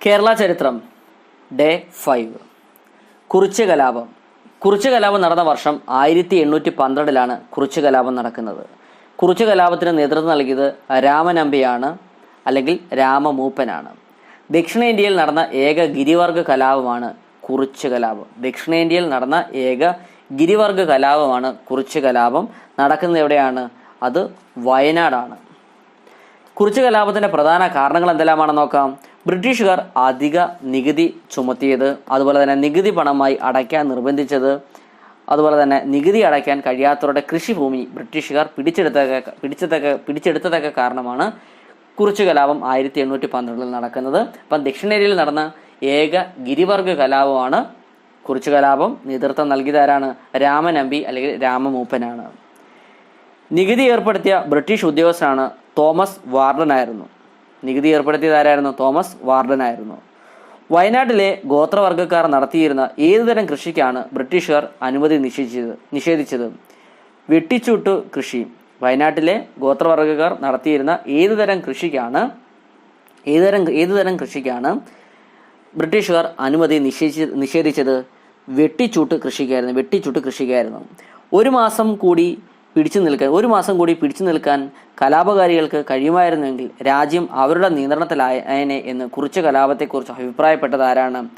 കേരള ചരിത്രം day five. കുറിച്ച് കലാപം. കുറിച്ച് കലാപം നടന്ന വർഷം ആയിരത്തി എണ്ണൂറ്റി പന്ത്രണ്ടിലാണ് കുറിച്ച് കലാപം നടക്കുന്നത്. കുറിച്ച് കലാപത്തിന് നേതൃത്വം നൽകിയത് രാമനമ്പിയാണ് അല്ലെങ്കിൽ രാമമൂപ്പനാണ്. ദക്ഷിണേന്ത്യയിൽ നടന്ന ഏക ഗിരിവർഗ കലാപമാണ് കുറിച്ച് കലാപം. ദക്ഷിണേന്ത്യയിൽ നടന്ന ഏക ഗിരിവർഗ കലാപമാണ് കുറിച്ച് കലാപം. നടക്കുന്നത് എവിടെയാണ്? അത് വയനാടാണ്. കുറിച്ച് കലാപത്തിന്റെ പ്രധാന കാരണങ്ങൾ എന്തെല്ലാമാണെന്ന് നോക്കാം. ബ്രിട്ടീഷുകാർ അധിക നികുതി ചുമത്തിയത് അതുപോലെ തന്നെ നികുതി പണമായി അടയ്ക്കാൻ നിർബന്ധിച്ചത് അതുപോലെ തന്നെ നികുതി അടയ്ക്കാൻ കഴിയാത്തവരുടെ കൃഷിഭൂമി ബ്രിട്ടീഷുകാർ പിടിച്ചെടുത്തൊക്കെ പിടിച്ചതൊക്കെ പിടിച്ചെടുത്തതൊക്കെ കാരണമാണ് കുറിച്ചു കലാപം ആയിരത്തി എണ്ണൂറ്റി പന്ത്രണ്ടിൽ നടക്കുന്നത്. അപ്പം ദക്ഷിണേന്ത്യയിൽ നടന്ന ഏക ഗിരിവർഗ കലാപമാണ് കുറിച്ചു കലാപം. നേതൃത്വം നൽകിയതാരാണ്? രാമനമ്പി അല്ലെങ്കിൽ രാമമൂപ്പനാണ്. നികുതി ഏർപ്പെടുത്തിയ ബ്രിട്ടീഷ് ഉദ്യോഗസ്ഥനാണ് തോമസ് വാർഡൻ ആയിരുന്നു. നികുതി ഏർപ്പെടുത്തിയത് ആരായിരുന്നു തോമസ് വാർഡനായിരുന്നു. വയനാട്ടിലെ ഗോത്രവർഗക്കാർ നടത്തിയിരുന്ന ഏതുതരം കൃഷിക്കാണ് ബ്രിട്ടീഷുകാർ അനുമതി നിഷേധിച്ചത് നിഷേധിച്ചത്? വെട്ടിച്ചൂട്ട് കൃഷി. വയനാട്ടിലെ ഗോത്രവർഗക്കാർ നടത്തിയിരുന്ന ഏതുതരം കൃഷിക്കാണ് ഏതുതരം ഏതുതരം കൃഷിക്കാണ് ബ്രിട്ടീഷുകാർ അനുമതി നിഷേധിച്ച് നിഷേധിച്ചത്? വെട്ടിച്ചൂട്ട് കൃഷിക്കായിരുന്നു വെട്ടിച്ചൂട്ട് കൃഷിക്കായിരുന്നു. ഒരു മാസം കൂടി പിടിച്ചു നിൽക്കാൻ ഒരു മാസം കൂടി പിടിച്ചു നിൽക്കാൻ കലാപകാരികൾക്ക് കഴിയുമായിരുന്നെങ്കിൽ രാജ്യം അവരുടെ നിയന്ത്രണത്തിലായനെ എന്ന് കുറിച്ച കലാപത്തെക്കുറിച്ച് അഭിപ്രായപ്പെട്ടത് ആരാണ്?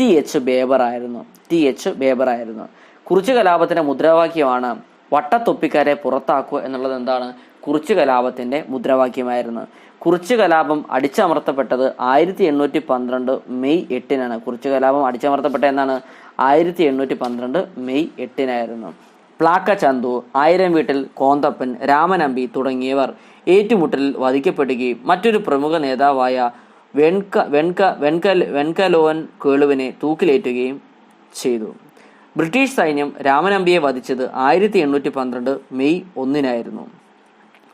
ടി. എച്ച്. ബേബർ ആയിരുന്നു. ടി. എച്ച്. ബേബർ ആയിരുന്നു. കുറിച്ച കലാപത്തിന്റെ മുദ്രാവാക്യമാണ് വട്ടത്തൊപ്പിക്കാരെ പുറത്താക്കുക എന്നുള്ളത് എന്താണ്? കുറിച്ച് കലാപത്തിന്റെ മുദ്രാവാക്യമായിരുന്നു. കുറിച്ച് കലാപം അടിച്ചമർത്തപ്പെട്ടത് ആയിരത്തി എണ്ണൂറ്റി പന്ത്രണ്ട് മെയ് എട്ടിനാണ്. കുറിച്ച് കലാപം അടിച്ചമർത്തപ്പെട്ട എന്നാണ് ആയിരത്തി എണ്ണൂറ്റി പന്ത്രണ്ട് മെയ് എട്ടിനായിരുന്നു. പ്ലാക്ക ചന്തു ആയിരം വീട്ടിൽ കോന്തപ്പൻ രാമനമ്പി തുടങ്ങിയവർ ഏറ്റുമുട്ടലിൽ വധിക്കപ്പെടുകയും മറ്റൊരു പ്രമുഖ നേതാവായ വെൺക വെൺക വെൺകൽ വെൺകലോവൻ കേളുവിനെ തൂക്കിലേറ്റുകയും ചെയ്തു. ബ്രിട്ടീഷ് സൈന്യം രാമനമ്പിയെ വധിച്ചത് ആയിരത്തി എണ്ണൂറ്റി പന്ത്രണ്ട് മെയ് ഒന്നിനായിരുന്നു.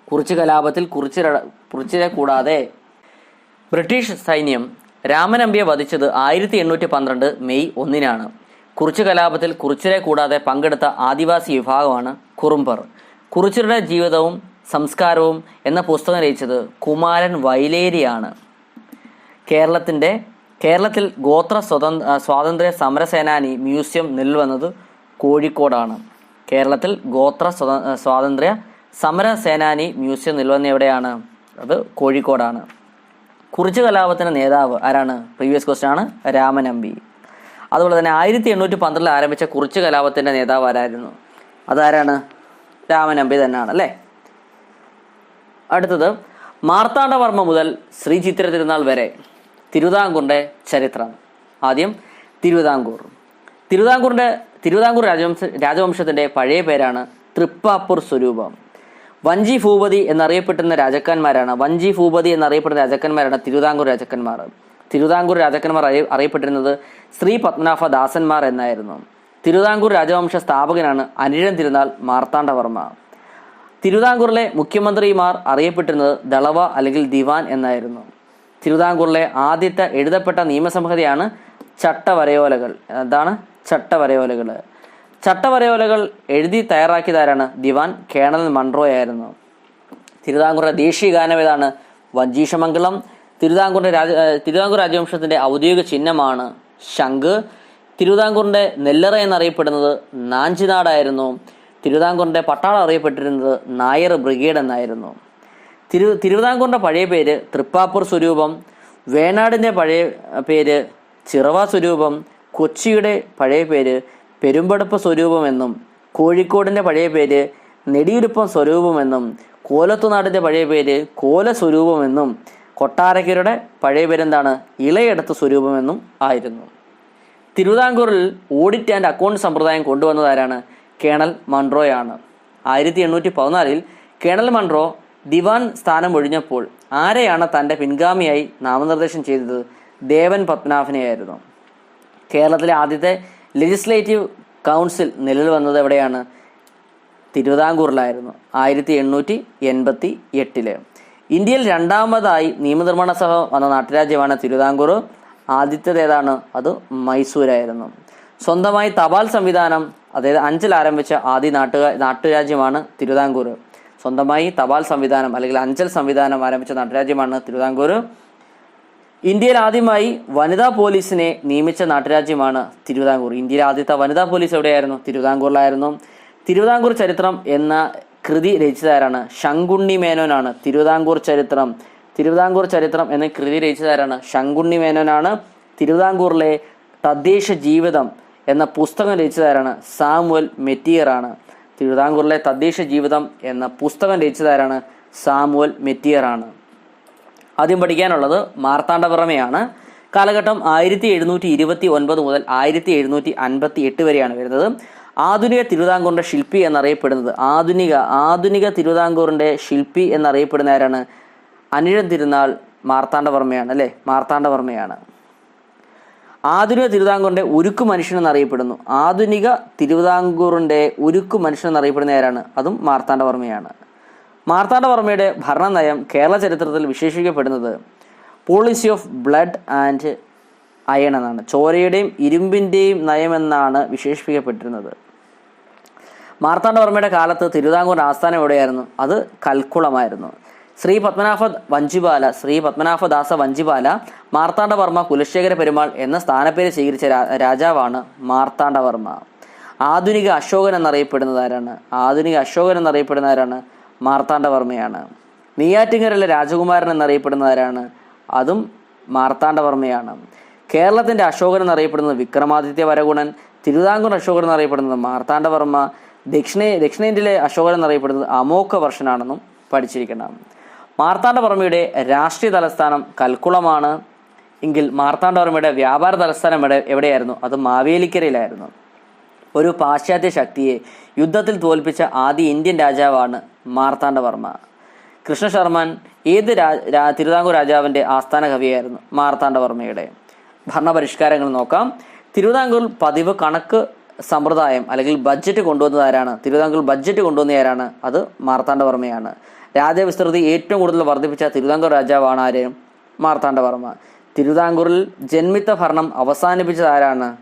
കുറിച്ച് കലാപത്തിൽ കുറിച്ചിര കുറിച്ചിരെ കൂടാതെ ബ്രിട്ടീഷ് സൈന്യം രാമനമ്പിയെ വധിച്ചത് ആയിരത്തി എണ്ണൂറ്റി പന്ത്രണ്ട് മെയ് ഒന്നിനാണ്. കുറിച്ച് കലാപത്തിൽ കുറിച്ചരെ കൂടാതെ പങ്കെടുത്ത ആദിവാസി വിഭാഗമാണ് കുറുമ്പർ. കുറിച്ചിരുടെ ജീവിതവും സംസ്കാരവും എന്ന പുസ്തകം രചിച്ചത് കുമാരൻ വൈലേരിയാണ്. കേരളത്തിന്റെ കേരളത്തിൽ ഗോത്ര സ്വതന്ത്ര സ്വാതന്ത്ര്യ സമരസേനാനി മ്യൂസിയം നിലവന്നത് കോഴിക്കോടാണ്. കേരളത്തിൽ ഗോത്ര സ്വത സ്വാതന്ത്ര്യ സമരസേനാനി മ്യൂസിയം നിലവന്ന എവിടെയാണ്? അത് കോഴിക്കോടാണ്. കുറിച്ച് കലാപത്തിന്റെ നേതാവ് ആരാണ്? പ്രീവിയസ് ക്വസ്റ്റൻ ആണ് രാമനമ്പി അതുപോലെ തന്നെ ആയിരത്തി എണ്ണൂറ്റി പന്ത്രണ്ടിൽ ആരംഭിച്ച കുറിച്ച് കലാപത്തിന്റെ നേതാവ് ആരായിരുന്നു? അതാരാണ്? രാമനമ്പി തന്നെയാണ് അല്ലേ? അടുത്തത് മാർത്താണ്ഡവർമ്മ മുതൽ ശ്രീ ചിത്ര തിരുനാൾ വരെ തിരുവിതാംകൂറിന്റെ ചരിത്രം. ആദ്യം തിരുവിതാംകൂർ. തിരുവിതാംകൂറിന്റെ തിരുവിതാംകൂർ രാജവംശ രാജവംശത്തിന്റെ പഴയ പേരാണ് തൃപ്പാപ്പൂർ സ്വരൂപം. വഞ്ചി ഭൂപതി എന്നറിയപ്പെടുന്ന രാജാക്കന്മാരാണ് വഞ്ചി ഭൂപതി എന്നറിയപ്പെടുന്ന രാജാക്കന്മാരാണ് തിരുവിതാംകൂർ രാജാക്കന്മാർ. തിരുവിതാംകൂർ രാജാക്കന്മാർ അറിയ അറിയപ്പെട്ടിരുന്നത് ശ്രീ പത്മനാഭ ദാസന്മാർ എന്നായിരുന്നു. തിരുവിതാംകൂർ രാജവംശ സ്ഥാപകനാണ് അനിഴൻ തിരുനാൾ മാർത്താണ്ഡവർമ്മ തിരുവിതാംകൂറിലെ മുഖ്യമന്ത്രിമാർ അറിയപ്പെട്ടിരുന്നത് ദളവ അല്ലെങ്കിൽ ദിവാൻ എന്നായിരുന്നു. തിരുവിതാംകൂറിലെ ആദ്യത്തെ എഴുതപ്പെട്ട നിയമസംഹിതയാണ് ചട്ടവരയോലകൾ. എന്താണ് ചട്ടവരയോലകൾ? ചട്ടവരയോലകൾ എഴുതി തയ്യാറാക്കിയതാരാണ് ദിവാൻ കേണൽ മൺട്രോയായിരുന്നു തിരുവിതാംകൂറിന്റെ ദേശീയ ഗാനം ഏതാണ്? വഞ്ചീഷമംഗളം തിരുവിതാംകൂറിന്റെ രാജ തിരുവിതാംകൂർ രാജവംശത്തിന്റെ ഔദ്യോഗിക ചിഹ്നമാണ് ശംഖ്. തിരുവിതാംകൂറിന്റെ നെല്ലറ എന്നറിയപ്പെടുന്നത് നാഞ്ചിനാടായിരുന്നു. തിരുവിതാംകൂറിന്റെ പട്ടാളം അറിയപ്പെട്ടിരുന്നത് നായർ ബ്രിഗേഡ് എന്നായിരുന്നു. തിരു തിരുവിതാംകൂറിന്റെ പഴയ പേര് തൃപ്പാപ്പൂർ സ്വരൂപം വേണാടിന്റെ പഴയ പേര് ചിറവ സ്വരൂപം കൊച്ചിയുടെ പഴയ പേര് പെരുമ്പടപ്പ് സ്വരൂപമെന്നും കോഴിക്കോടിന്റെ പഴയ പേര് നെടിയുരുപ്പം സ്വരൂപമെന്നും കോലത്തുനാടിന്റെ പഴയ പേര് കോല സ്വരൂപമെന്നും കൊട്ടാരക്കരുടെ പഴയ പേരെന്താണ്? ഇളയെടുത്ത സ്വരൂപമെന്നും ആയിരുന്നു. തിരുവിതാംകൂറിൽ ഓഡിറ്റ് ആൻഡ് അക്കൗണ്ട് സമ്പ്രദായം കൊണ്ടുവന്നതാരാണ് കേണൽ മൺട്രോയാണ് ആയിരത്തി എണ്ണൂറ്റി പതിനാലിൽ കേണൽ മൺട്രോ ദിവാൻ സ്ഥാനം ഒഴിഞ്ഞപ്പോൾ ആരെയാണ് തന്റെ പിൻഗാമിയായി നാമനിർദ്ദേശം ചെയ്തത്? ദേവൻ പത്മനാഭനെയായിരുന്നു കേരളത്തിലെ ആദ്യത്തെ ലെജിസ്ലേറ്റീവ് കൗൺസിൽ നിലവിൽ വന്നത് എവിടെയാണ്? തിരുവിതാംകൂറിലായിരുന്നു. ആയിരത്തി എണ്ണൂറ്റി എൺപത്തി എട്ടിൽ ഇന്ത്യയിൽ രണ്ടാമതായി നിയമനിർമ്മാണ സഭ വന്ന നാട്ടുരാജ്യമാണ് തിരുവിതാംകൂർ. ആദ്യത്തേത് ഏതാണ്? അത് മൈസൂരായിരുന്നു. സ്വന്തമായി തപാൽ സംവിധാനം അതായത് അഞ്ചിൽ ആരംഭിച്ച ആദ്യ നാട്ടുക നാട്ടുരാജ്യമാണ് തിരുവിതാംകൂർ. സ്വന്തമായി തപാൽ സംവിധാനം അല്ലെങ്കിൽ അഞ്ചൽ സംവിധാനം ആരംഭിച്ച നാട്ടുരാജ്യമാണ് തിരുവിതാംകൂർ. ഇന്ത്യയിൽ ആദ്യമായി വനിതാ പോലീസിനെ നിയമിച്ച നാട്ടുരാജ്യമാണ് തിരുവിതാംകൂർ. ഇന്ത്യയിലെ ആദ്യത്തെ വനിതാ പോലീസ് എവിടെയായിരുന്നു? തിരുവിതാംകൂറിലായിരുന്നു. തിരുവിതാംകൂർ ചരിത്രം എന്ന കൃതി രചിച്ചതാരാണ് ശങ്കുണ്ണി മേനോനാണ്. തിരുവിതാംകൂർ ചരിത്രം. തിരുവിതാംകൂർ ചരിത്രം എന്ന കൃതി രചിച്ചതാരാണ് ശങ്കുണ്ണി മേനോനാണ്. തിരുവിതാംകൂറിലെ തദ്ദേശ ജീവിതം എന്ന പുസ്തകം രചിച്ചതാരാണ് സാമുവൽ മെറ്റിയറാണ്. തിരുവിതാംകൂറിലെ തദ്ദേശ ജീവിതം എന്ന പുസ്തകം രചിച്ചതാരാണ് സാമുവൽ മെറ്റിയറാണ്. ആദ്യം പഠിക്കാനുള്ളത് മാർത്താണ്ഡപുറമയാണ്. കാലഘട്ടം ആയിരത്തി എഴുന്നൂറ്റി ഇരുപത്തി ഒൻപത് മുതൽ ആയിരത്തി എഴുന്നൂറ്റി അൻപത്തി എട്ട് വരെയാണ് വരുന്നത്. ആധുനിക തിരുവിതാംകൂറിന്റെ ശില്പി എന്നറിയപ്പെടുന്നത് ആധുനിക ആധുനിക തിരുവിതാംകൂറിന്റെ ശില്പി എന്നറിയപ്പെടുന്ന ആരാണ്? അനിഴം തിരുനാൾ മാർത്താണ്ഡവർമ്മയാണ് അല്ലേ? മാർത്താണ്ഡവർമ്മയാണ്. ആധുനിക തിരുവിതാംകൂറിന്റെ ഉരുക്കു മനുഷ്യൻ എന്നറിയപ്പെടുന്നു. ആധുനിക തിരുവിതാംകൂറിന്റെ ഉരുക്കു മനുഷ്യൻ എന്നറിയപ്പെടുന്ന ആരാണ്? അതും മാർത്താണ്ഡവർമ്മയാണ്. മാർത്താണ്ഡവർമ്മയുടെ ഭരണനയം കേരള ചരിത്രത്തിൽ വിശേഷിക്കപ്പെടുന്നത് policy of blood and iron എന്നാണ് ചോരയുടെയും ഇരുമ്പിന്റെയും നയമെന്നാണ് വിശേഷിപ്പിക്കപ്പെട്ടിരുന്നത്. മാർത്താണ്ഡവർമ്മയുടെ കാലത്ത് തിരുവിതാംകൂർ ആസ്ഥാനം എവിടെയായിരുന്നു? അത് കൽക്കുളമായിരുന്നു. ശ്രീ പത്മനാഭ വഞ്ചിപാല ശ്രീ പത്മനാഭദാസ വഞ്ചിപാല മാർത്താണ്ഡവർമ്മ കുലശേഖര പെരുമാൾ എന്ന സ്ഥാനപ്പേര് സ്വീകരിച്ച രാജാവാണ് മാർത്താണ്ഡവർമ്മ ആധുനിക അശോകൻ എന്നറിയപ്പെടുന്നത് ആരാണ്? ആധുനിക അശോകൻ എന്നറിയപ്പെടുന്ന ആരാണ്? മാർത്താണ്ഡവർമ്മയാണ് നെയ്യാറ്റിങ്കരയിലെ രാജകുമാരൻ എന്നറിയപ്പെടുന്ന ആരാണ്? അതും മാർത്താണ്ഡവർമ്മയാണ് കേരളത്തിന്റെ അശോകൻ എന്നറിയപ്പെടുന്നത് വിക്രമാദിത്യ വരഗുണൻ തിരുവിതാംകൂർ അശോകൻ എന്നറിയപ്പെടുന്നത് മാർത്താണ്ഡവർമ്മ ദക്ഷിണേ ദക്ഷിണേന്ത്യയിലെ അശോകൻ എന്നറിയപ്പെടുന്നത് അമോഘ വർഷനാണെന്നും പഠിച്ചിരിക്കണം. മാർത്താണ്ഡവർമ്മയുടെ രാഷ്ട്രീയ തലസ്ഥാനം കൽക്കുളമാണ്. എങ്കിൽ മാർത്താണ്ഡവർമ്മയുടെ വ്യാപാര തലസ്ഥാനം എവിടെ എവിടെയായിരുന്നു? അത് മാവേലിക്കരയിലായിരുന്നു. ഒരു പാശ്ചാത്യ ശക്തിയെ യുദ്ധത്തിൽ തോൽപ്പിച്ച ആദ്യ ഇന്ത്യൻ രാജാവാണ് മാർത്താണ്ഡവർമ്മ കൃഷ്ണശർമ്മൻ ഏത് രാ തിരുവിതാംകൂർ രാജാവിന്റെ ആസ്ഥാന കവിയായിരുന്നു മാർത്താണ്ഡവർമ്മയുടെ ഭരണപരിഷ്കാരങ്ങൾ നോക്കാം. തിരുവിതാംകൂർ പതിവ് കണക്ക് സമ്പ്രദായം അല്ലെങ്കിൽ ബഡ്ജറ്റ് കൊണ്ടുവന്നത് ആരാണ്? തിരുവിതാംകൂർ ബഡ്ജറ്റ് കൊണ്ടുവന്ന ആരാണ്? അത് മാർത്താണ്ഡവർമ്മയാണ്. രാജവിസ്തൃതി ഏറ്റവും കൂടുതൽ വർദ്ധിപ്പിച്ച തിരുവിതാംകൂർ രാജാവാണ് ആര്? മാർത്താണ്ഡവർമ്മ. തിരുവിതാംകൂറിൽ ജന്മിത്ത ഭരണം അവസാനിപ്പിച്ചത് ആരാണ്?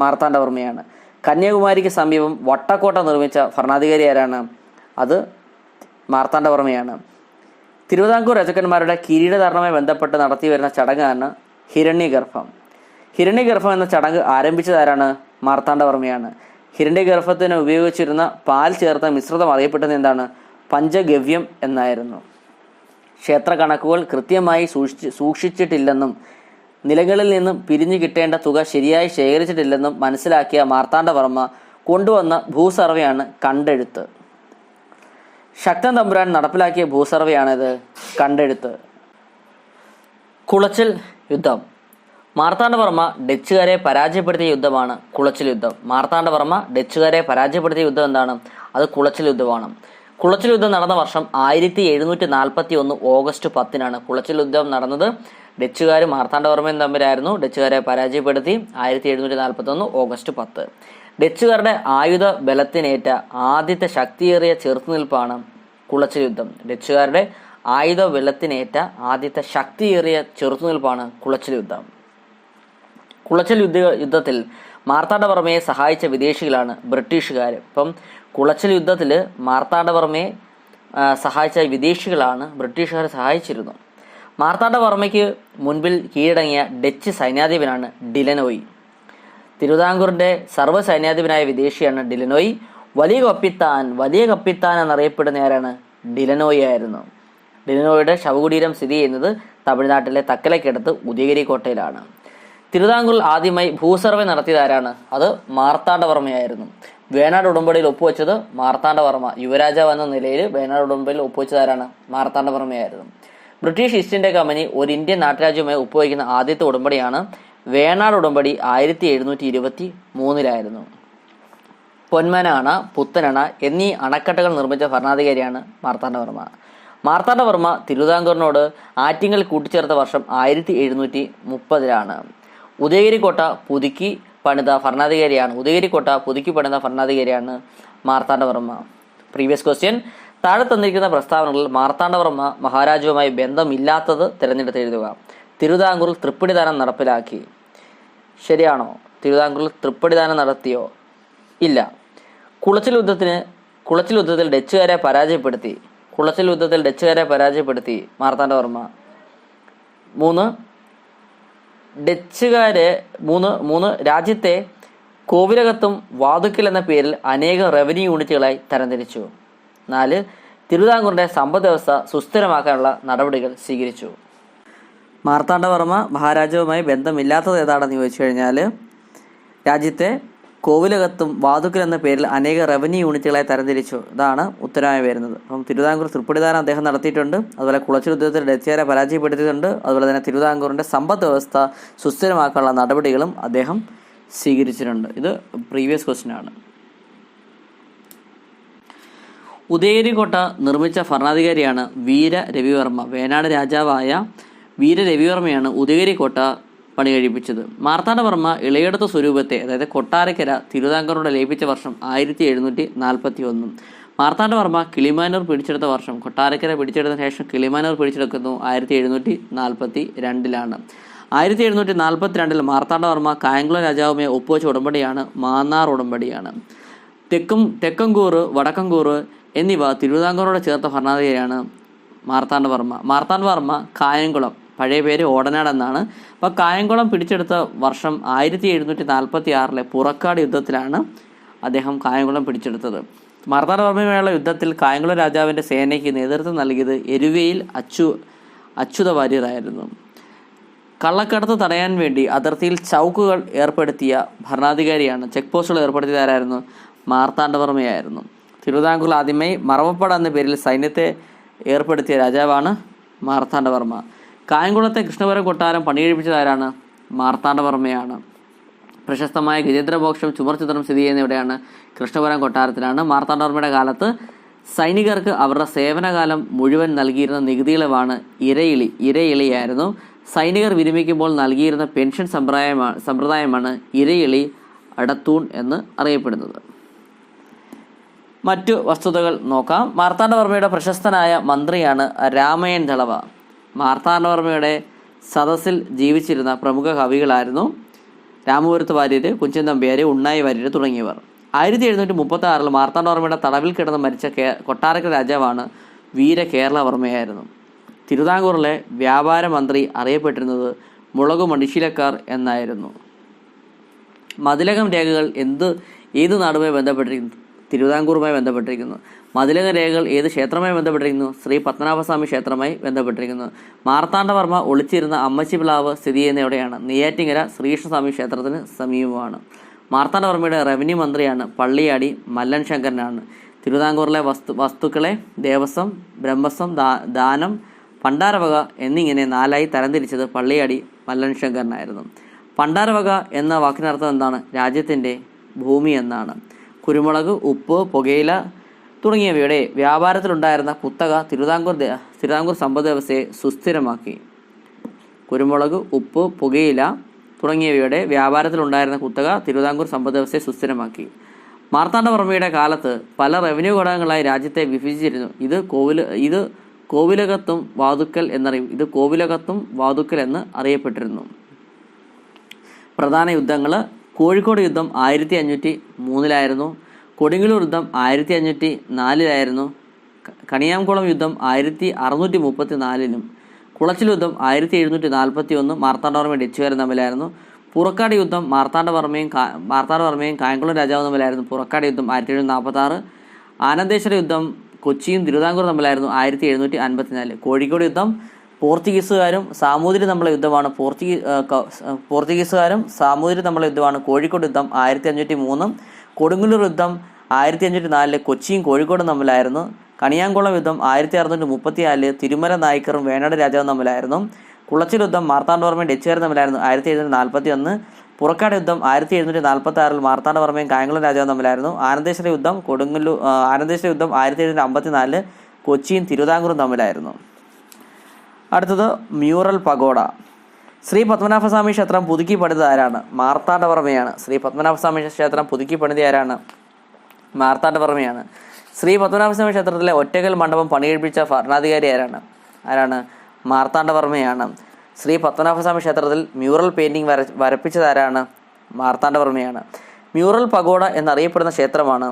മാർത്താണ്ഡവർമ്മയാണ്. കന്യാകുമാരിക്ക് സമീപം വട്ടക്കോട്ട നിർമ്മിച്ച ഭരണാധികാരി ആരാണ്? അത് മാർത്താണ്ഡവർമ്മയാണ്. തിരുവിതാംകൂർ രാജാക്കന്മാരുടെ കിരീടധാരണമായി ബന്ധപ്പെട്ട് നടത്തി വരുന്ന ചടങ്ങാണ് ഹിരണ്യഗർഭം. ഹിരണ്യഗർഭം എന്ന ചടങ്ങ് ആരംഭിച്ചതാരാണ്? മാർത്താണ്ഡവർമ്മയാണ്. ഹിരണ്യഗർഭത്തിന് ഉപയോഗിച്ചിരുന്ന പാൽ ചേർത്ത മിശ്രിതം അറിയപ്പെട്ടത് എന്താണ്? പഞ്ചഗവ്യം എന്നായിരുന്നു. ക്ഷേത്ര കണക്കുകൾ കൃത്യമായി സൂക്ഷിച്ച് സൂക്ഷിച്ചിട്ടില്ലെന്നും നിലകളിൽ നിന്നും പിരിഞ്ഞു കിട്ടേണ്ട തുക ശരിയായി ശേഖരിച്ചിട്ടില്ലെന്നും മനസ്സിലാക്കിയ മാർത്താണ്ഡവർമ്മ കൊണ്ടുവന്ന ഭൂസർവയാണ് കണ്ടെഴുത്ത്. ശക്തൻ തമ്പുരാൻ നടപ്പിലാക്കിയ ഭൂസർവയാണിത് കണ്ടെഴുത്ത്. കുളച്ചൽ യുദ്ധം. മാർത്താണ്ഡവർമ്മ ഡച്ചുകാരെ പരാജയപ്പെടുത്തിയ യുദ്ധമാണ് കുളച്ചിൽ യുദ്ധം. മാർത്താണ്ഡവർമ്മ ഡച്ചുകാരെ പരാജയപ്പെടുത്തിയ യുദ്ധം എന്താണ്? അത് കുളച്ചിൽ യുദ്ധമാണ്. കുളച്ചിൽ യുദ്ധം നടന്ന വർഷം ആയിരത്തി എഴുന്നൂറ്റി നാൽപ്പത്തി ഒന്ന് ഓഗസ്റ്റ് പത്തിനാണ് കുളച്ചിൽ യുദ്ധം നടന്നത്. ഡച്ചുകാർ മാർത്താണ്ഡവർമ്മയും തമ്മിലായിരുന്നു. ഡച്ചുകാരെ പരാജയപ്പെടുത്തി ആയിരത്തി എഴുന്നൂറ്റി നാൽപ്പത്തി ഒന്ന് ഓഗസ്റ്റ് പത്ത്. ഡച്ചുകാരുടെ ആയുധ ബലത്തിനേറ്റ ആദ്യത്തെ ശക്തിയേറിയ ചെറുത്തുനിൽപ്പാണ് കുളച്ചിൽ യുദ്ധം. ഡച്ചുകാരുടെ ആയുധ വെള്ളത്തിനേറ്റ ആദ്യത്തെ ശക്തിയേറിയ ചെറുത്തുനിൽപ്പാണ് കുളച്ചൽ യുദ്ധം. കുളച്ചൽ യുദ്ധ യുദ്ധത്തിൽ മാർത്താണ്ഡവർമ്മയെ സഹായിച്ച വിദേശികളാണ് ബ്രിട്ടീഷുകാർ. ഇപ്പം കുളച്ചൽ യുദ്ധത്തിൽ മാർത്താണ്ഡവർമ്മയെ സഹായിച്ച വിദേശികളാണ് ബ്രിട്ടീഷുകാർ സഹായിച്ചിരുന്നു. മാർത്താണ്ഡവർമ്മയ്ക്ക് മുൻപിൽ കീഴടങ്ങിയ ഡച്ച് സൈന്യാധിപനാണ് ഡിലനോയി. തിരുവിതാംകൂറിന്റെ സർവ സൈന്യാധിപനായ വിദേശിയാണ് ഡിലനോയി. വലിയ കപ്പിത്താൻ വലിയ കപ്പിത്താൻ എന്നറിയപ്പെടുന്ന ആരാണ് ഡിലനോയി ആയിരുന്നു. ഡിലനോയുടെ ശവകുടീരം സ്ഥിതി ചെയ്യുന്നത് തമിഴ്നാട്ടിലെ തക്കലയ്ക്കടുത്ത് ഉദയഗിരി കോട്ടയിലാണ് തിരുവിതാംകൂറിൽ ആദ്യമായി ഭൂസർവേ നടത്തിയത് ആരാണ് അത് മാർത്താണ്ഡവർമ്മയായിരുന്നു. വേണാട് ഉടമ്പടിയിൽ ഒപ്പുവെച്ചത് മാർത്താണ്ഡവർമ്മ. യുവരാജാവ് എന്ന നിലയിൽ വേണാട് ഉടമ്പടിയിൽ ഒപ്പുവെച്ചത് ആരാണ് മാർത്താണ്ഡവർമ്മയായിരുന്നു. ബ്രിട്ടീഷ് ഈസ്റ്റ് ഇന്ത്യ കമ്പനി ഒരു ഇന്ത്യൻ നാട്ടുരാജ്യവുമായി ഒപ്പുവയ്ക്കുന്ന ആദ്യത്തെ ഉടമ്പടിയാണ് വേണാട് ഉടമ്പടി ആയിരത്തി എഴുന്നൂറ്റി ഇരുപത്തി മൂന്നിലായിരുന്നു പൊന്മനാണ പുത്തനണ എന്നീ അണക്കെട്ടുകൾ നിർമ്മിച്ച ഭരണാധികാരിയാണ് മാർത്താണ്ഡവർമ്മ. മാർത്താണ്ഡവർമ്മ തിരുവിതാംകൂറിനോട് ആറ്റിങ്ങൽ കൂട്ടിച്ചേർത്ത വർഷം ആയിരത്തി എഴുന്നൂറ്റി മുപ്പതിലാണ് ഉദയഗിരിക്കോട്ട പുതുക്കി പണിത ഭരണാധികാരിയാണ് ഉദയഗിരിക്കോട്ട പുതുക്കി പണിത ഭരണാധികാരിയാണ് മാർത്താണ്ഡവർമ്മ പ്രീവിയസ് ക്വസ്റ്റ്യൻ. താഴെ തന്നിരിക്കുന്ന പ്രസ്താവനകളിൽ മാർത്താണ്ഡവർമ്മ മഹാരാജുവുമായി ബന്ധമില്ലാത്തത് തിരഞ്ഞെടുത്ത് എഴുതുക. തിരുവിതാംകൂറിൽ തൃപ്പടിദാനം നടപ്പിലാക്കി. ശരിയാണോ? തിരുവിതാംകൂറിൽ തൃപ്പടിദാനം നടത്തിയോ? ഇല്ല. കുളച്ചിൽ യുദ്ധത്തിന് കുളച്ചിൽ യുദ്ധത്തിൽ ഡച്ചുകാരെ പരാജയപ്പെടുത്തി. കുളച്ചിൽ യുദ്ധത്തിൽ ഡച്ചുകാരെ പരാജയപ്പെടുത്തി മാർത്താണ്ഡവർമ്മ മൂന്ന് ഡച്ചുകാര് മൂന്ന് മൂന്ന് രാജ്യത്തെ കോവിലകത്തും വാതുക്കൽ എന്ന പേരിൽ അനേകം റവന്യൂ യൂണിറ്റുകളായി തരംതിരിച്ചു. നാല് തിരുവിതാംകൂറിന്റെ സമ്പദ് വ്യവസ്ഥ സുസ്ഥിരമാക്കാനുള്ള നടപടികൾ സ്വീകരിച്ചു. മാർത്താണ്ഡവർമ്മ മഹാരാജാവുമായി ബന്ധമില്ലാത്തത് ഏതാണെന്ന് ചോദിച്ചു കഴിഞ്ഞാൽ രാജ്യത്തെ കോവിലകത്തും വാതുക്കൽ എന്ന പേരിൽ അനേക റവന്യൂ യൂണിറ്റുകളെ തരംതിരിച്ചു. ഇതാണ് ഉത്തരമായി വരുന്നത്. അപ്പം തിരുവിതാംകൂർ തൃപ്പടിദാനം അദ്ദേഹം നടത്തിയിട്ടുണ്ട്. അതുപോലെ കുളച്ചിൽ ഉദ്യോഗത്തിൽ ഡച്ചുകാരെ പരാജയപ്പെടുത്തിയിട്ടുണ്ട്. അതുപോലെ തന്നെ തിരുവിതാംകൂറിന്റെ സമ്പദ് വ്യവസ്ഥ സുസ്ഥിരമാക്കാനുള്ള നടപടികളും അദ്ദേഹം സ്വീകരിച്ചിട്ടുണ്ട്. ഇത് പ്രീവിയസ് ക്വസ്റ്റ്യൻ ആണ്. ഉദയഗിരിക്കോട്ട നിർമ്മിച്ച ഭരണാധികാരിയാണ് വീര രവിവർമ്മ. വേനാട് രാജാവായ വീര രവിവർമ്മയാണ് ഉദയഗിരിക്കോട്ട പണി കഴിപ്പിച്ചത്. മാർത്താണ്ഡവർമ്മ ഇളയെടുത്ത സ്വരൂപത്തെ അതായത് കൊട്ടാരക്കര തിരുവിതാംകൂറിനോട് ലയിപ്പിച്ച വർഷം ആയിരത്തി എഴുന്നൂറ്റി നാൽപ്പത്തി ഒന്നും മാർത്താണ്ഡവർമ്മ കിളിമാനൂർ പിടിച്ചെടുത്ത വർഷം കൊട്ടാരക്കര പിടിച്ചെടുത്ത ശേഷം കിളിമാനൂർ പിടിച്ചെടുക്കുന്നു ആയിരത്തി എഴുന്നൂറ്റി നാൽപ്പത്തി രണ്ടിലാണ് ആയിരത്തി എഴുന്നൂറ്റി നാൽപ്പത്തി രണ്ടിൽ മാർത്താണ്ഡവർമ്മ കായംകുളം രാജാവുമായി ഒപ്പുവെച്ച ഉടമ്പടിയാണ് മാന്നാർ ഉടമ്പടിയാണ്. തെക്കും തെക്കങ്കൂർ വടക്കങ്കൂർ എന്നിവ തിരുവിതാംകൂറോട് ചേർത്ത ഭരണാധികാരിയാണ് മാർത്താണ്ഡവർമ്മ മാർത്താണ്ഡവർമ്മ കായംകുളം പഴയ പേര് ഓടനാട് എന്നാണ് അപ്പോൾ കായംകുളം പിടിച്ചെടുത്ത വർഷം ആയിരത്തി എഴുന്നൂറ്റി നാൽപ്പത്തി ആറിലെ പുറക്കാട് യുദ്ധത്തിലാണ് അദ്ദേഹം കായംകുളം പിടിച്ചെടുത്തത്. മാർത്താണ്ഡവർമ്മയുമായുള്ള യുദ്ധത്തിൽ കായംകുളം രാജാവിന്റെ സേനയ്ക്ക് നേതൃത്വം നൽകിയത് എരുവയിൽ അച്ചു അച്യുത വാര്യരായിരുന്നു. കള്ളക്കടത്ത് തടയാൻ വേണ്ടി അതിർത്തിയിൽ ചൗക്കുകൾ ഏർപ്പെടുത്തിയ ഭരണാധികാരിയാണ് ചെക്ക് പോസ്റ്റുകൾ ഏർപ്പെടുത്തിയത് ആരായിരുന്നു മാർത്താണ്ഡവർമ്മയായിരുന്നു. തിരുവിതാംകൂറിൽ ആദ്യമായി മറവപ്പട എന്ന പേരിൽ സൈന്യത്തെ ഏർപ്പെടുത്തിയ രാജാവാണ് മാർത്താണ്ഡവർമ്മ. കായംകുളത്തെ കൃഷ്ണപുരം കൊട്ടാരം പണികഴിപ്പിച്ചതാരാണ്? മാർത്താണ്ഡവർമ്മയാണ് പ്രശസ്തമായ ഗജേന്ദ്രമോക്ഷം ചുമർ ചിത്രം സ്ഥിതി ചെയ്യുന്ന ഇവിടെയാണ് കൃഷ്ണപുരം കൊട്ടാരത്തിലാണ്. മാർത്താണ്ഡവർമ്മയുടെ കാലത്ത് സൈനികർക്ക് അവരുടെ സേവനകാലം മുഴുവൻ നൽകിയിരുന്ന നികുതികളവാണ് ഇരയിളി ഇരയിളിയായിരുന്നു. സൈനികർ വിരമിക്കുമ്പോൾ നൽകിയിരുന്ന പെൻഷൻ സമ്പ്രദായമാണ് സമ്പ്രദായമാണ് ഇരയിളി അടത്തൂൺ എന്ന് അറിയപ്പെടുന്നത്. മറ്റു വസ്തുതകൾ നോക്കാം. മാർത്താണ്ഡവർമ്മയുടെ പ്രശസ്തനായ മന്ത്രിയാണ് രാമയൻ ദളവ. മാർത്താണ്ഡവർമ്മയുടെ സദസ്സിൽ ജീവിച്ചിരുന്ന പ്രമുഖ കവികളായിരുന്നു രാമപുരത്ത് വാര്യര് കുഞ്ചൻ നമ്പ്യാര് ഉണ്ണായി വാര്യര് തുടങ്ങിയവർ. ആയിരത്തി എഴുന്നൂറ്റി മുപ്പത്തി ആറിൽ മാർത്താണ്ഡവർമ്മയുടെ തടവിൽ കിടന്ന് മരിച്ച കേ രാജാവാണ് വീര കേരളവർമ്മയായിരുന്നു തിരുവിതാംകൂറിലെ വ്യാപാര മന്ത്രി അറിയപ്പെട്ടിരുന്നത് മുളകു മണിശീലക്കാർ എന്നായിരുന്നു. മതിലകം രേഖകൾ എന്ത് ഏത് നാടുമായി ബന്ധപ്പെട്ടിരിക്കുന്നു? തിരുവിതാംകൂറുമായി ബന്ധപ്പെട്ടിരിക്കുന്നു. മതിലകം രേഖകൾ ഏത് ക്ഷേത്രമായി ബന്ധപ്പെട്ടിരിക്കുന്നു? ശ്രീ പത്മനാഭസ്വാമി ക്ഷേത്രമായി ബന്ധപ്പെട്ടിരിക്കുന്നു. മാർത്താണ്ഡവർമ്മ ഒളിച്ചിരുന്ന അമ്മച്ചി പ്ലാവ് സ്ഥിതി ചെയ്യുന്ന എവിടെയാണ്? നെയ്യാറ്റിങ്ങര ശ്രീകൃഷ്ണസ്വാമി ക്ഷേത്രത്തിന് സമീപമാണ്. മാർത്താണ്ഡവർമ്മയുടെ റവന്യൂ മന്ത്രിയാണ് പള്ളിയാടി മല്ലൻ ശങ്കരനാണ് തിരുവിതാംകൂറിലെ വസ്തു വസ്തുക്കളെ ദേവസ്വം ബ്രഹ്മസ്വം ദാനം പണ്ടാരവക എന്നിങ്ങനെ നാലായി തരംതിരിച്ചത് പള്ളിയാടി മല്ലൻ ശങ്കരനായിരുന്നു പണ്ടാരവക എന്ന വാക്കിനർത്ഥം എന്താണ്? രാജ്യത്തിന്റെ ഭൂമി എന്നാണ്. കുരുമുളക് ഉപ്പ് പുകയില തുടങ്ങിയവയുടെ വ്യാപാരത്തിലുണ്ടായിരുന്ന കുത്തക തിരുവിതാംകൂർ തിരുവിതാംകൂർ സമ്പദ് വ്യവസ്ഥയെ സുസ്ഥിരമാക്കി. കുരുമുളക് ഉപ്പ് പുകയില തുടങ്ങിയവയുടെ വ്യാപാരത്തിലുണ്ടായിരുന്ന കുത്തക തിരുവിതാംകൂർ സമ്പദ് വ്യവസ്ഥയെ സുസ്ഥിരമാക്കി. മാർത്താണ്ഡവർമ്മയുടെ കാലത്ത് പല റവന്യൂ ഘടകങ്ങളായി രാജ്യത്തെ വിഭജിച്ചിരുന്നു. ഇത് കോവില ഇത് കോവിലകത്തും വാതുക്കൽ എന്നറിയും ഇത് കോവിലകത്തും വാതുക്കൽ എന്ന് അറിയപ്പെട്ടിരുന്നു. പ്രധാന യുദ്ധങ്ങൾ കോഴിക്കോട് യുദ്ധം ആയിരത്തി അഞ്ഞൂറ്റി മൂന്നിലായിരുന്നു കൊടുങ്ങല്ലൂർ യുദ്ധം ആയിരത്തി അഞ്ഞൂറ്റി നാലിലായിരുന്നു കണിയാംകുളം യുദ്ധം ആയിരത്തി അറുന്നൂറ്റി മുപ്പത്തി നാലിലും കുളച്ചിൽ യുദ്ധം ആയിരത്തി എഴുന്നൂറ്റി നാൽപ്പത്തി ഒന്ന് മാർത്താണ്ഡവർമ്മയും ഡച്ചുകാരും തമ്മിലായിരുന്നു. പുറക്കാട് യുദ്ധം മാർത്താണ്ഡവർമ്മയും മാർത്താണ്ഡവർമ്മയും കായംകുളം രാജാവും തമ്മിലായിരുന്നു. പുറക്കാട് യുദ്ധം ആയിരത്തി എഴുന്നൂറ്റി നാൽപ്പത്തി ആറ് ആനന്ദേശ്വര യുദ്ധം കൊച്ചിയും തിരുവിതാംകൂറും തമ്മിലായിരുന്നു ആയിരത്തി എഴുന്നൂറ്റി അൻപത്തിനാല് കോഴിക്കോട് യുദ്ധം പോർച്ചുഗീസുകാരും സാമൂതിരി തമ്മിലുള്ള യുദ്ധമാണ് പോർച്ചുഗീ പോർച്ചുഗീസുകാരും സാമൂതിരി തമ്മിലുള്ള യുദ്ധമാണ് കോഴിക്കോട് യുദ്ധം ആയിരത്തി അഞ്ഞൂറ്റി മൂന്നും കൊടുങ്ങല്ലൂർ യുദ്ധം ആയിരത്തി അഞ്ഞൂറ്റി നാലിൽ കൊച്ചിയും കോഴിക്കോടും തമ്മിലായിരുന്നു. കണിയാംകുളം യുദ്ധം ആയിരത്തി അറുന്നൂറ്റി മുപ്പത്തിനാലിൽ തിരുമല നായ്ക്കറും വേണാട് രാജാവും തമ്മിലായിരുന്നു. കുളച്ചിൽ യുദ്ധം മാർത്താണ്ഡവർമ്മയും ഡച്ചുകാരും തമ്മിലായിരുന്നു ആയിരത്തി എഴുന്നൂറ്റി നാൽപ്പത്തി ഒന്ന് പുറക്കാട് യുദ്ധം ആയിരത്തി എഴുന്നൂറ്റി നാൽപ്പത്തി ആറിൽ മാർത്താണ്ഡവർമ്മയും കായംകുളം രാജാവും തമ്മിലായിരുന്നു. ആനന്ദേശ്വര യുദ്ധം കൊടുങ്ങല്ലൂർ ആനന്ദേശ്വര യുദ്ധം ആയിരത്തി എഴുന്നൂറ്റി അമ്പത്തി നാലിൽ കൊച്ചിയും തിരുവിതാംകൂറും തമ്മിലായിരുന്നു. അടുത്തത് മ്യൂറൽ പഗോഡ. ശ്രീ പത്മനാഭസ്വാമി ക്ഷേത്രം പുതുക്കി പണിത് ആരാണ്? മാർത്താണ്ഡവർമ്മയാണ് ശ്രീ പത്മനാഭസ്വാമി ക്ഷേത്രം പുതുക്കി പണിത ആരാണ്? മാർത്താണ്ഡവർമ്മയാണ് ശ്രീ പത്മനാഭസ്വാമി ക്ഷേത്രത്തിലെ ഒറ്റകൽ മണ്ഡപം പണികഴിപ്പിച്ച ഭരണാധികാരി ആരാണ്? ആരാണ്? മാർത്താണ്ഡവർമ്മയാണ് ശ്രീ പത്മനാഭസ്വാമി ക്ഷേത്രത്തിൽ മ്യൂറൽ പെയിന്റിംഗ് വര വരപ്പിച്ചത് ആരാണ്? മാർത്താണ്ഡവർമ്മയാണ് മ്യൂറൽ പഗോഡ എന്നറിയപ്പെടുന്ന ക്ഷേത്രമാണ്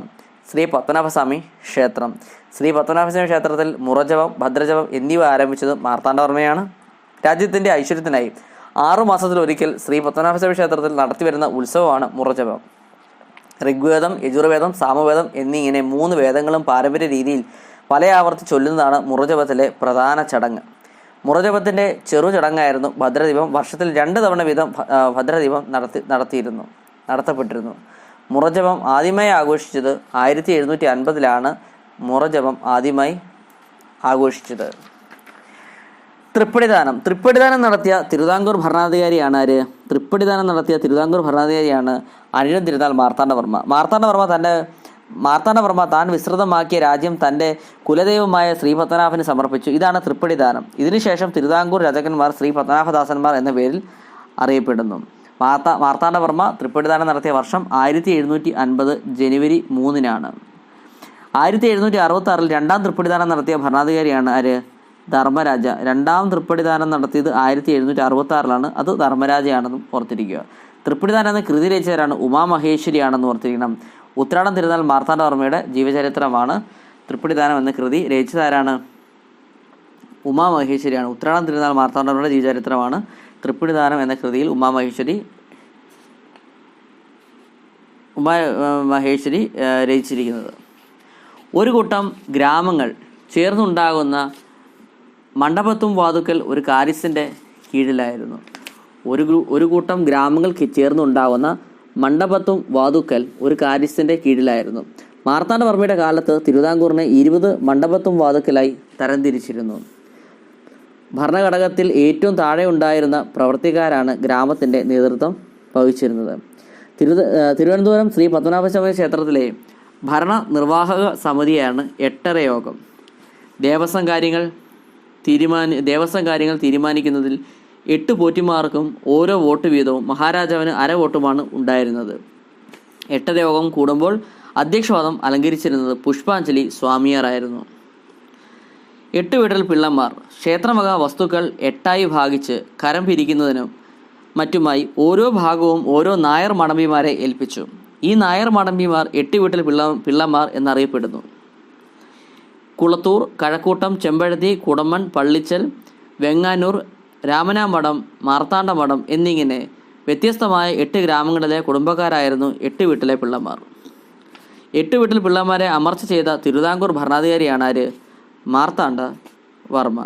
ശ്രീ പത്മനാഭസ്വാമി ക്ഷേത്രം. ശ്രീ പത്മനാഭസ്വാമി ക്ഷേത്രത്തിൽ മുറജപം ഭദ്രജപം എന്നിവ ആരംഭിച്ചത് മാർത്താണ്ഡവർമ്മയാണ് രാജ്യത്തിന്റെ ഐശ്വര്യത്തിനായി ആറു മാസത്തിലൊരിക്കൽ ശ്രീ പത്മനാഭസ്വാമി ക്ഷേത്രത്തിൽ നടത്തിവരുന്ന ഉത്സവമാണ് മുറജപം. ഋഗ്വേദം യജുർവേദം സാമവേദം എന്നിങ്ങനെ മൂന്ന് വേദങ്ങളും പാരമ്പര്യ രീതിയിൽ പല ആവർത്തി ചൊല്ലുന്നതാണ് മുറജപത്തിലെ പ്രധാന ചടങ്ങ്. മുറജപത്തിന്റെ ചെറു ചടങ്ങായിരുന്നു ഭദ്രദീപം. വർഷത്തിൽ രണ്ട് തവണ വീതം ഭദ്രദീപം നടത്തി നടത്തിയിരുന്നു നടത്തപ്പെട്ടിരുന്നു. മുറജപം ആദ്യമായി ആഘോഷിച്ചത് ആയിരത്തി എഴുന്നൂറ്റി അൻപതിലാണ് മുറജപം ആദ്യമായി ആഘോഷിച്ചത്. തൃപ്പടിദാനം. തൃപ്പടിദാനം നടത്തിയ തിരുവിതാംകൂർ ഭരണാധികാരിയാണ് ആര്? തൃപ്പടിദാനം നടത്തിയ തിരുവിതാംകൂർ ഭരണാധികാരിയാണ് അനിഴം തിരുനാൾ മാർത്താണ്ഡവർമ്മ മാർത്താണ്ഡവർമ്മ തന്റെ മാർത്താണ്ഡവർമ്മ താൻ വിസ്തൃതമാക്കിയ രാജ്യം തന്റെ കുലദൈവമായ ശ്രീ പത്മനാഭന് സമർപ്പിച്ചു. ഇതാണ് തൃപ്പടിദാനം. ഇതിനുശേഷം തിരുവിതാംകൂർ രാജാക്കന്മാർ ശ്രീ പത്മനാഭദാസന്മാർ എന്ന പേരിൽ അറിയപ്പെടുന്നു. മാർത്ത മാർത്താണ്ഡവർമ്മ തൃപ്പടിദാനം നടത്തിയ വർഷം ആയിരത്തി എഴുന്നൂറ്റി അൻപത് ജനുവരി മൂന്നിനാണ്. ആയിരത്തി എഴുന്നൂറ്റി അറുപത്തി ആറിൽ രണ്ടാം തൃപ്പടിദാനം നടത്തിയ ഭരണാധികാരിയാണ് ആര്? ധർമ്മരാജ. രണ്ടാം തൃപ്പടിദാനം നടത്തിയത് ആയിരത്തി എഴുന്നൂറ്റി അറുപത്തി ആറിലാണ് അത് ധർമ്മരാജയാണെന്നും ഓർത്തിരിക്കുക. തൃപ്പടിദാനം എന്ന കൃതി രചിച്ചവരാണ് ഉമാമഹേശ്വരിയാണെന്ന് ഓർത്തിരിക്കണം. ഉത്രാടം തിരുനാൾ മാർത്താണ്ഡവർമ്മയുടെ ജീവചരിത്രമാണ് തൃപ്പടിദാനം എന്ന കൃതി രചിച്ചതാരാണ്? ഉമാമഹേശ്വരിയാണ് ഉത്രാടം തിരുനാൾ മാർത്താണ്ഡവർമ്മയുടെ ജീവചരിത്രമാണ് തൃപ്പടിദാനം എന്ന കൃതിയിൽ ഉമാമഹേശ്വരി ഉമാ മഹേശ്വരി രചിച്ചിരിക്കുന്നത്. ഒരു കൂട്ടം ഗ്രാമങ്ങൾ ചേർന്നുണ്ടാകുന്ന മണ്ഡപത്തും വാതുക്കൽ ഒരു കാരിസിന്റെ കീഴിലായിരുന്നു. ഒരു ഒരു കൂട്ടം ഗ്രാമങ്ങൾ ചേർന്നുണ്ടാവുന്ന മണ്ഡപത്തും വാതുക്കൽ ഒരു കാരിസിന്റെ കീഴിലായിരുന്നു. മാർത്താണ്ഡവർമ്മയുടെ കാലത്ത് തിരുവിതാംകൂറിനെ ഇരുപത് മണ്ഡപത്തും വാതുക്കലായി തരംതിരിച്ചിരുന്നു. ഭരണഘടകത്തിൽ ഏറ്റവും താഴെ ഉണ്ടായിരുന്ന പ്രവർത്തിക്കാരാണ് ഗ്രാമത്തിന്റെ നേതൃത്വം വഹിച്ചിരുന്നത്. തിരു തിരുവനന്തപുരം ശ്രീ പത്മനാഭസ്വാമി ക്ഷേത്രത്തിലെ ഭരണ നിർവാഹക സമിതിയാണ് എട്ടര യോഗം ദേവസ്വം കാര്യങ്ങൾ തീരുമാനി ദേവസ്വം കാര്യങ്ങൾ തീരുമാനിക്കുന്നതിൽ എട്ട് പോറ്റിമാർക്കും ഓരോ വോട്ട് വീതവും മഹാരാജാവിന് അര വോട്ടുമാണ് ഉണ്ടായിരുന്നത്. എട്ടര യോഗം കൂടുമ്പോൾ അധ്യക്ഷവാദം അലങ്കരിച്ചിരുന്നത് പുഷ്പാഞ്ജലി സ്വാമിയാറായിരുന്നു. എട്ട് വിടൽ പിള്ളന്മാർ ക്ഷേത്രമക വസ്തുക്കൾ എട്ടായി ഭാഗിച്ച് കരം പിരിക്കുന്നതിനും മറ്റുമായി ഓരോ ഭാഗവും ഓരോ നായർ മടമ്പിമാരെ ഏൽപ്പിച്ചു. ഈ നായർ മടമ്പിമാർ എട്ട് വീട്ടിൽ പിള്ള പിള്ളന്മാർ എന്നറിയപ്പെടുന്നു. കുളത്തൂർ കഴക്കൂട്ടം ചെമ്പഴത്തി കുടമൺ പള്ളിച്ചൽ വെങ്ങാനൂർ രാമനാമഠം മാർത്താണ്ഡമഠം എന്നിങ്ങനെ വ്യത്യസ്തമായ എട്ട് ഗ്രാമങ്ങളിലെ കുടുംബക്കാരായിരുന്നു എട്ട് വീട്ടിലെ പിള്ളമാർ. എട്ട് വീട്ടിൽ പിള്ളമാരെ അമർച്ച ചെയ്ത തിരുവിതാംകൂർ ഭരണാധികാരിയാണ് ആര്? മാർത്താണ്ഡ വർമ്മ.